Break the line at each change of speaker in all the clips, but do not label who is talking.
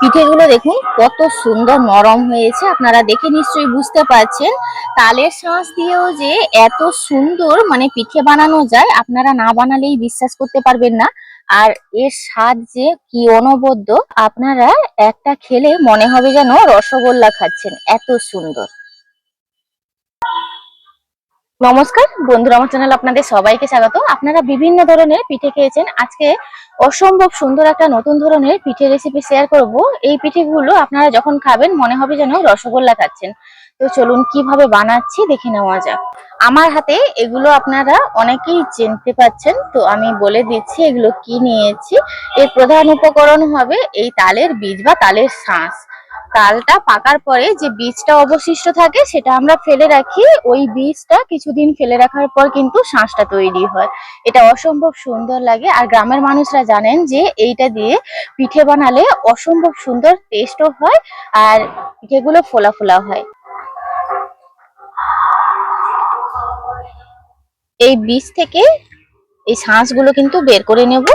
পিঠেগুলো দেখুন, কত সুন্দর নরম হয়েছে। আপনারা দেখে নিশ্চয়ই বুঝতে পারছেন। তালের শাঁস দিয়েও যে এত সুন্দর মানে পিঠে বানানো যায়, আপনারা না বানালেই বিশ্বাস করতে পারবেন না। আর এর স্বাদ যে কি অনবদ্য, আপনারা একটা খেলে মনে হবে যেন রসগোল্লা খাচ্ছেন, এত সুন্দর। নমস্কার, বন্ধুরা আমার চ্যানেল আপনাদের সবাইকে স্বাগত। আপনারা বিভিন্ন ধরনের পিঠে খেয়েছেন। আজকে অসম্ভব সুন্দর একটা নতুন ধরনের পিঠে রেসিপি শেয়ার করব। এই পিঠেগুলো আপনারা যখন খাবেন, মনে হবে যেন রসগোল্লা খাচ্ছেন। তো চলুন কীভাবে বানাচ্ছি দেখে নেওয়া যাক। আমার হাতে এগুলো আপনারা অনেকেই চিনতে পাচ্ছেন। তো আমি বলে দিচ্ছি এগুলো কি নিয়েছি। এর প্রধান উপকরণ হবে এই তালের বীজ বা তালের শাঁস। তালটা পাকার পরে যে বীজটা অবশিষ্ট থাকে সেটা আমরা ফেলে রাখি। ওই বীজটা কিছুদিন ফেলে রাখার পর কিন্তু শাঁসটা তৈরি হয়। এটা অসম্ভব সুন্দর লাগে। আর গ্রামের মানুষরা জানেন যে এইটা দিয়ে পিঠে বানালে অসম্ভব সুন্দর টেস্টও হয় আর পিঠেগুলো ফোলা ফোলা হয়। এই বীজ থেকে এই শাঁসগুলো কিন্তু বের করে নেব।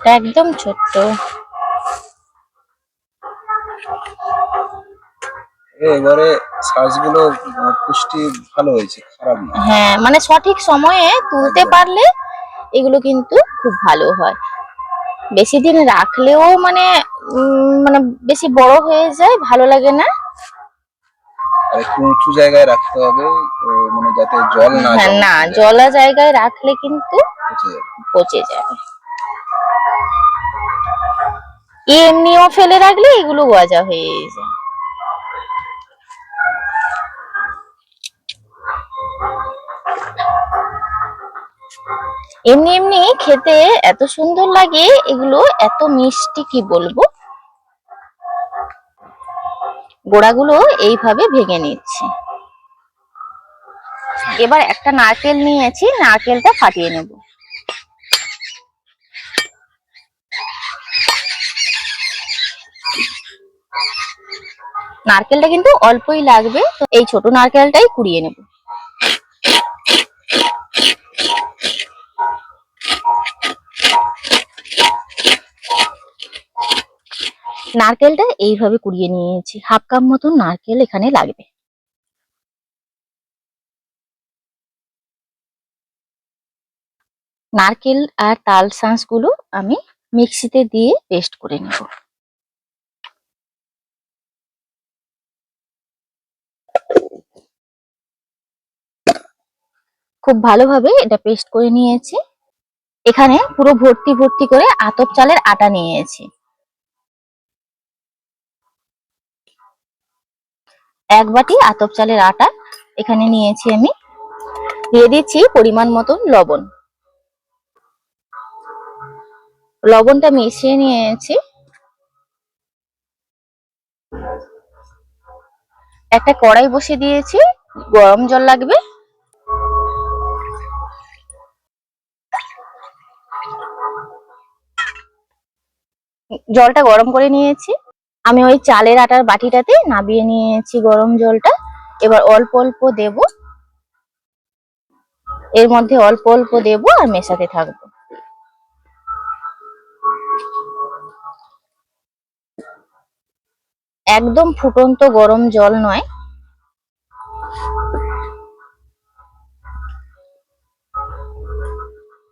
এটা একদম ছোট্ট।
এবারে শ্বাসগুলো আহ, পুষ্টি ভালো হয়েছে খারাপ না।
হ্যাঁ মানে সঠিক সময়ে তুলতে পারলে এগুলো কিন্তু খুব ভালো হয়। বেশি দিন রাখলেও মানে মানে বেশি বড় হয়ে যায় ভালো লাগে না।
আর একটু উঁচু জায়গায় রাখতে হবে মানে যাতে জল না
হ্যাঁ না জলা জায়গায় রাখলে কিন্তু
পচে যাবে।
এমনিও ফেলে রাখলে এগুলো গজা হয়ে যায়। এমনি এমনি খেতে এত সুন্দর লাগে, এগুলো এত মিষ্টি কি বলব? গোড়াগুলো এইভাবে ভেঙে নিচ্ছি। এবার একটা নারকেল নিয়েছি, নারকেলটা ফাটিয়ে নেব। নারকেলটা কিন্তু অল্পই লাগবে, তো এই ছোট নারকেলটাই কুড়িয়ে নেব। নারকেলটা এইভাবে কুড়িয়ে নিয়েছি, হাফ কাপ মতন নারকেল এখানে লাগবে। নারকেল আর তাল শাঁসগুলো আমি মিক্সিতে দিয়ে পেস্ট করে নেব। খুব ভালোভাবে এটা পেস্ট করে নিয়েছি। এখানে পুরো ভর্তি ভর্তি করে আতপ চালের আটা নিয়েছি। এক বাটি আতপ চালের আটা এখানে নিয়েছি আমি। দিয়ে দিচ্ছি পরিমাণ মতন লবণ। লবণটা মিশিয়ে নিয়েছি। একটা কড়াই বসিয়ে দিয়েছি। গরম জল লাগবে। জলটা গরম করে নিয়েছি। আমি ওই চালের আটার বাটিটাতে নাবিয়ে নিয়েছি গরম জলটা। এবার অল্প অল্প দেব। এর মধ্যে অল্প অল্প দেব আর মেশাতে থাকব। একদম ফুটন্ত গরম জল নয়।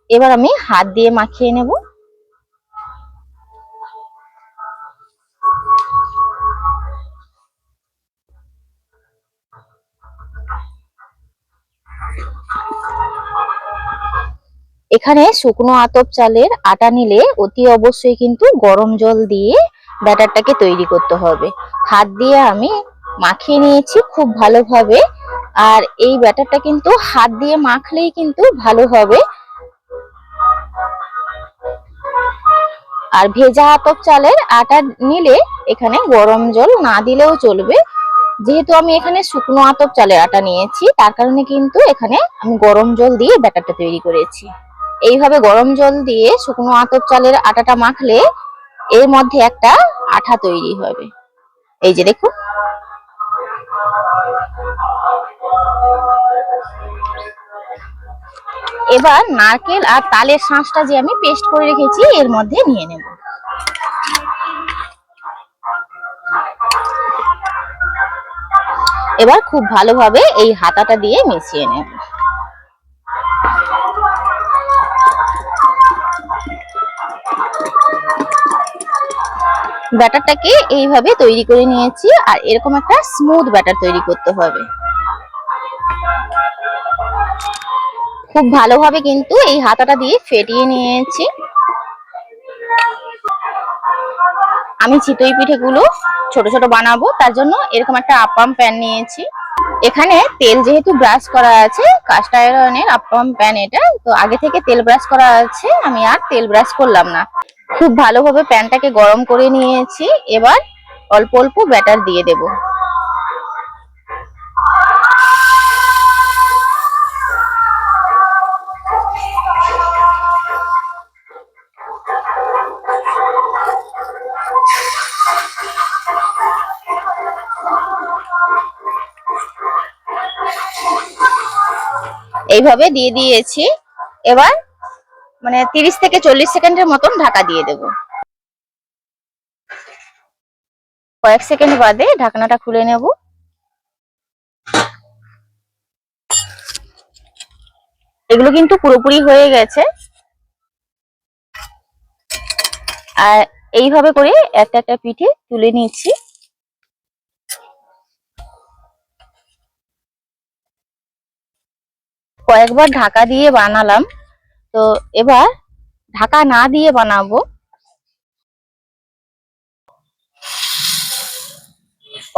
এবার আমি হাত দিয়ে মাখিয়ে নেব। এখানে শুকনো আতপ চালের আটা নিলে অতি অবশ্যই কিন্তু গরম জল দিয়ে ব্যাটারটাকে তৈরি করতে হবে। হাত দিয়ে আমি মাখিয়ে নিয়েছি খুব ভালোভাবে। আর এই ব্যাটারটা কিন্তু হাত দিয়ে মাখলেই কিন্তু ভালো হবে। আর ভেজা আতপ চালের আটা নিলে এখানে গরম জল না দিলেও চলবে। যেহেতু আমি এখানে শুকনো আতপ চালের আটা নিয়েছি, তার কারণে কিন্তু এখানে আমি গরম জল দিয়ে ব্যাটারটা তৈরি করেছি। এইভাবে গরম জল দিয়ে শুকনো আতপ চালের আটাটা মাখলে এর মধ্যে একটা আঠা তৈরি হবে। এই যে দেখুন। এবার নারকেল আর তালের শাঁসটা যে আমি পেস্ট করে রেখেছি, এর মধ্যে নিয়ে নেব। এবার খুব ভালোভাবে এই হাতাটা দিয়ে মিশিয়ে নেব। ব্যাটারটাকে এইভাবে তৈরি করে নিয়েছি আর এরকম একটা স্মুথ ব্যাটার তৈরি করতে হবে। খুব ভালোভাবে কিন্তু এই হাতাটা দিয়ে ফেটিয়ে নিয়েছি। আমি চিতই পিঠেগুলো ছোট ছোট বানাবো, তার জন্য এরকম একটা আপাম প্যান নিয়েছি। এখানে তেল যেহেতু ব্রাশ করা আছে কাস্ট আয়রনের আপাম প্যান এটা, তো আগে থেকে তেল ব্রাশ করা আছে, আমি আর তেল ব্রাশ করলাম না। খুব ভালোভাবে প্যানটাকে গরম করে নিয়েছি। এবার অল্প অল্প ব্যাটার দিয়ে দেব। এইভাবে দিয়ে দিয়েছি। এবার মানে তিরিশ থেকে চল্লিশ সেকেন্ডের মতন ঢাকা দিয়ে দেব। কয়েক সেকেন্ড বাদে ঢাকনাটা খুলে নেব। এগুলো কিন্তু পুরোপুরি হয়ে গেছে। আর এইভাবে করে একটা একটা পিঠে তুলে নিচ্ছি কয়েকবার ঢাকা দিয়ে বানালাম। তো এবার ঢাকা না দিয়ে বানাবো।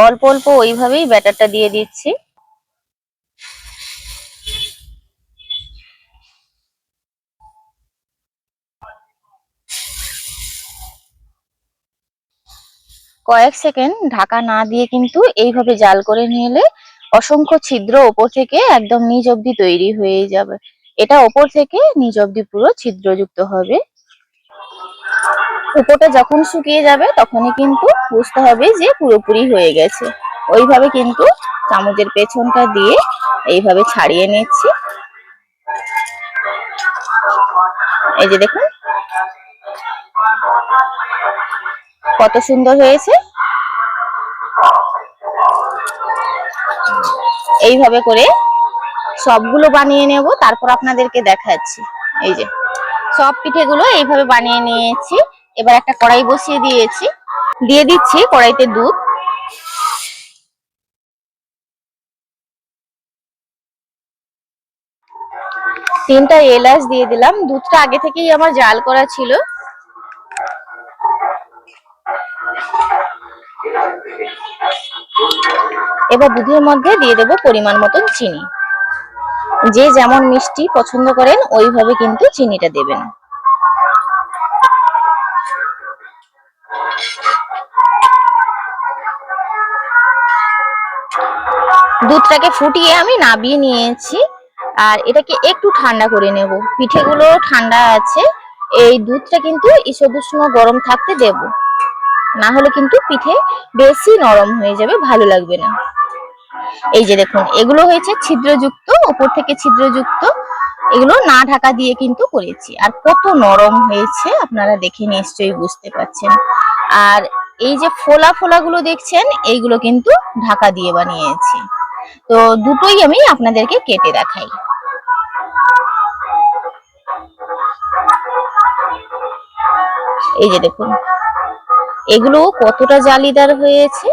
অল্প অল্প ওইভাবেই ব্যাটারটা দিয়ে দিচ্ছি। কয়েক সেকেন্ড ঢাকা না দিয়ে কিন্তু এইভাবে জাল করে নিলে অসংখ্য ছিদ্র ওপর থেকে একদম নিজ অব্দি তৈরি হয়ে যাবে। এটা ওপর থেকে নিচ অব্দি পুরো ছিদ্রযুক্ত হবে। উপরটা যখন শুকিয়ে যাবে, তখনই কিন্তু বুঝতে হবে যে পুরোপুরি হয়ে গেছে। ওইভাবে কিন্তু চামচের পেছনটা দিয়ে এইভাবে ছাড়িয়ে নিচ্ছি। এই যে দেখুন। কত সুন্দর হয়েছে। এইভাবে করে সবগুলো বানিয়ে নেব, তারপর আপনাদেরকে দেখাচ্ছি। এই যে, সব পিঠেগুলো এইভাবে বানিয়ে নিয়েছি। এবার একটা কড়াই বসিয়ে দিয়েছি। দিয়ে দিচ্ছি কড়াইতে দুধ। তিনটা এলাচ দিয়ে দিলাম। দুধটা আগে থেকেই আমার জাল করা ছিল। এবার দুধের মধ্যে দিয়ে দেব পরিমাণ মতন চিনি। যে যেমন মিষ্টি পছন্দ করেন, ওইভাবে কিন্তু চিনিটা দেবেন। দুধটাকে ফুটিয়ে আমি নাবিয়ে নিয়েছি, আর এটাকে একটু ঠান্ডা করে নেব। পিঠেগুলো ঠান্ডা আছে, এই দুধটা কিন্তু ঈষদুষ্ণ গরম থাকতে দেব। না হলে কিন্তু পিঠে বেশি নরম হয়ে যাবে, ভালো লাগবে না। এই যে দেখুন, এগুলো হয়েছে ছিদ্রযুক্ত উপর থেকে ছিদ্রযুক্ত। এগুলো না ঢাকা দিয়ে কিন্তু করেছি। আর কত নরম হয়েছে, আপনারা দেখে নিশ্চয়ই বুঝতে পারছেন। আর এই যে ফোলা ফোলা গুলো দেখছেন, এইগুলো কিন্তু ঢাকা দিয়ে বানিয়েছি। তো দুটোই আমি আপনাদেরকে কেটে দেখাই। এই যে দেখুন, এগুলো কতটা জালিদার হয়েছে।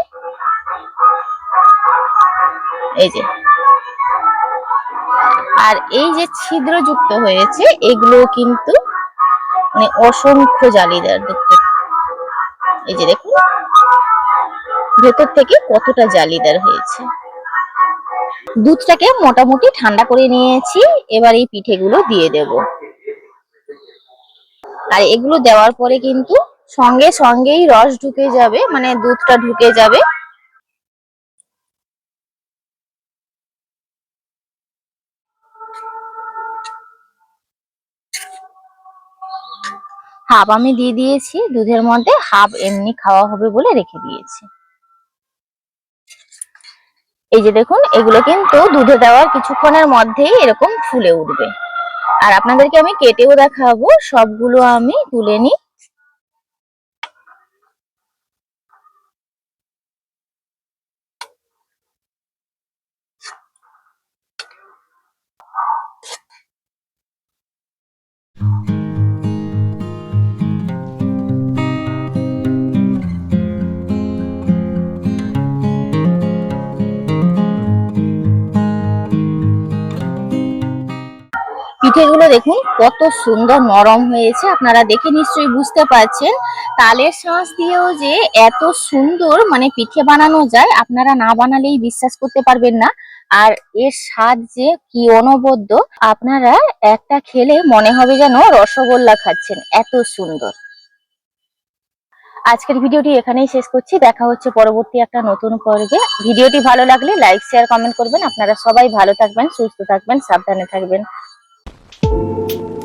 এই যে। আর এই যে ছিদ্রযুক্ত হয়েছে এগুলো কিন্তু মানে অসংখ্য জালিদার দেখতে। এই যে দেখুন, ভেতর থেকে কতটা জালিদার হয়েছে। দুধটাকে মোটামুটি ঠান্ডা করে নিয়েছি, এবার এই পিঠেগুলো দিয়ে দেব। আর এগুলো দেওয়ার পরে কিন্তু সঙ্গে সঙ্গেই রস ঢুকে যাবে মানে দুধটা ঢুকে যাবে। হাফ আমি দিয়ে দিয়েছি, দুধের মধ্যে হাফ এমনি খাওয়া হবে বলে রেখে দিয়েছি। এই যে দেখুন, এগুলো কিন্তু দুধে দেওয়ার কিছুক্ষণের মধ্যেই এরকম ফুলে উঠবে। আর আপনাদেরকে আমি কেটেও দেখাবো, সবগুলো আমি তুলে নিই। পিঠেগুলো দেখুন, কত সুন্দর নরম হয়েছে। আপনারা দেখে নিশ্চয়ই বুঝতে পারছেন। তালের শাঁস দিয়েও যে এত সুন্দর মানে পিঠে বানানো যায়, আপনারা না বানালেই বিশ্বাস করতে পারবেন না। আর এর স্বাদ যে কি অনবদ্য, আপনারা একটা খেলে মনে হবে যেন রসগোল্লা খাচ্ছেন, এত সুন্দর। আজকের ভিডিওটি এখানেই শেষ করছি। দেখা হচ্ছে পরবর্তী একটা নতুন পর্বে। ভিডিওটি ভালো লাগলে লাইক, শেয়ার, কমেন্ট করবেন। আপনারা সবাই ভালো থাকবেন, সুস্থ থাকবেন, সাবধানে থাকবেন। Thank you.